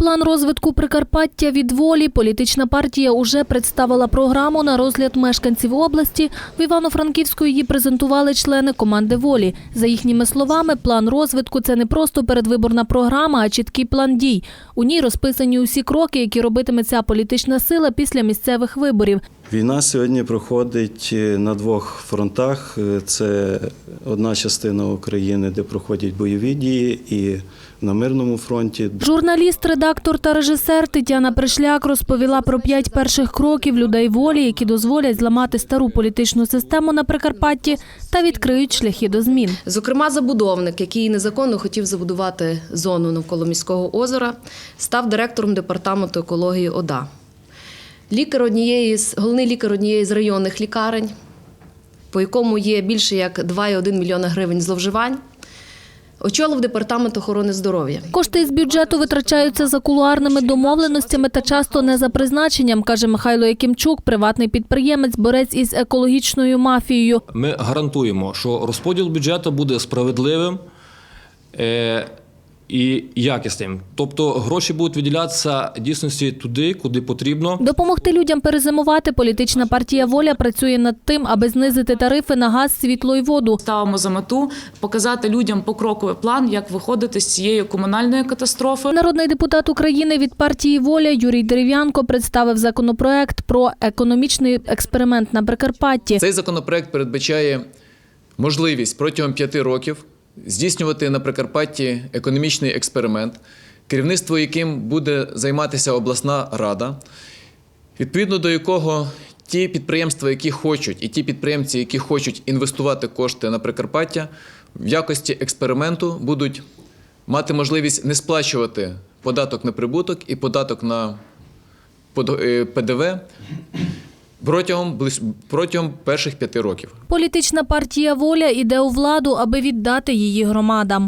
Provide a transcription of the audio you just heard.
План розвитку Прикарпаття від волі політична партія уже представила програму на розгляд мешканців області. В Івано-Франківську її презентували члени команди волі. За їхніми словами, план розвитку це не просто передвиборна програма, а чіткий план дій. У ній розписані усі кроки, які робитиме ця політична сила після місцевих виборів. Війна сьогодні проходить е, на двох фронтах. Е, Це одна частина України, де проходять бойові дії, і на мирному фронті. Журналіст, редактор та режисер Тетяна Пришляк розповіла про п'ять перших кроків людей волі, які дозволять зламати стару політичну систему на Прикарпатті та відкриють шляхи до змін. Зокрема, забудовник, який незаконно хотів забудувати зону навколо міського озера, став директором департаменту екології ОДА. Лікар однієї з головний лікар однієї з районних лікарень, по якому є більше як 2,1 мільйона гривень зловживань, очолив департамент охорони здоров'я. Кошти із бюджету витрачаються за кулуарними домовленостями та часто не за призначенням, каже Михайло Якимчук, приватний підприємець, борець із екологічною мафією. Ми гарантуємо, що розподіл бюджету буде справедливим е, і якісним. Тобто гроші будуть виділятися дійсності туди, куди потрібно. Допомогти людям перезимувати політична партія воля працює над тим, аби знизити тарифи на газ, світло і воду. Ставимо за мету показати людям покроковий план, як виходити з цієї комунальної катастрофи. Народний депутат України від партії Воля Юрій Дерев'янко представив законопроект про економічний експеримент на Прикарпатті. Цей законопроект передбачає можливість протягом п'яти років здійснювати на Прикарпатті економічний експеримент, керівництво яким буде займатися обласна рада, відповідно до якого ті підприємства, які хочуть, і ті підприємці, які хочуть інвестувати кошти на Прикарпаття, в якості експерименту будуть мати можливість не сплачувати податок на прибуток і податок на е, ПДВ протягом, протягом перших п'яти років. Політична партія Воля іде у владу, аби віддати її громадам.